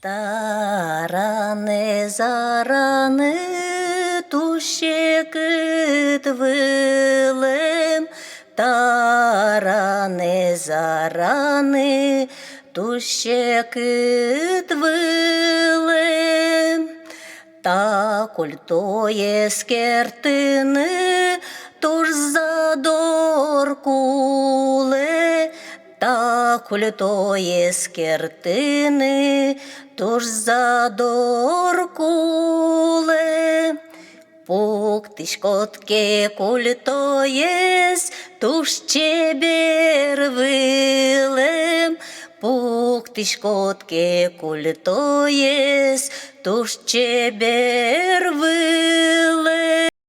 Таране заране тущекит вилем, таране заране тущекит вилем. Та культоє скертини, тож та культоє скертини, тож задоркуле. Пук ти шкотке культоєс, туж чебер вилем, Пук ти шкотке культоєс, чебер вилем.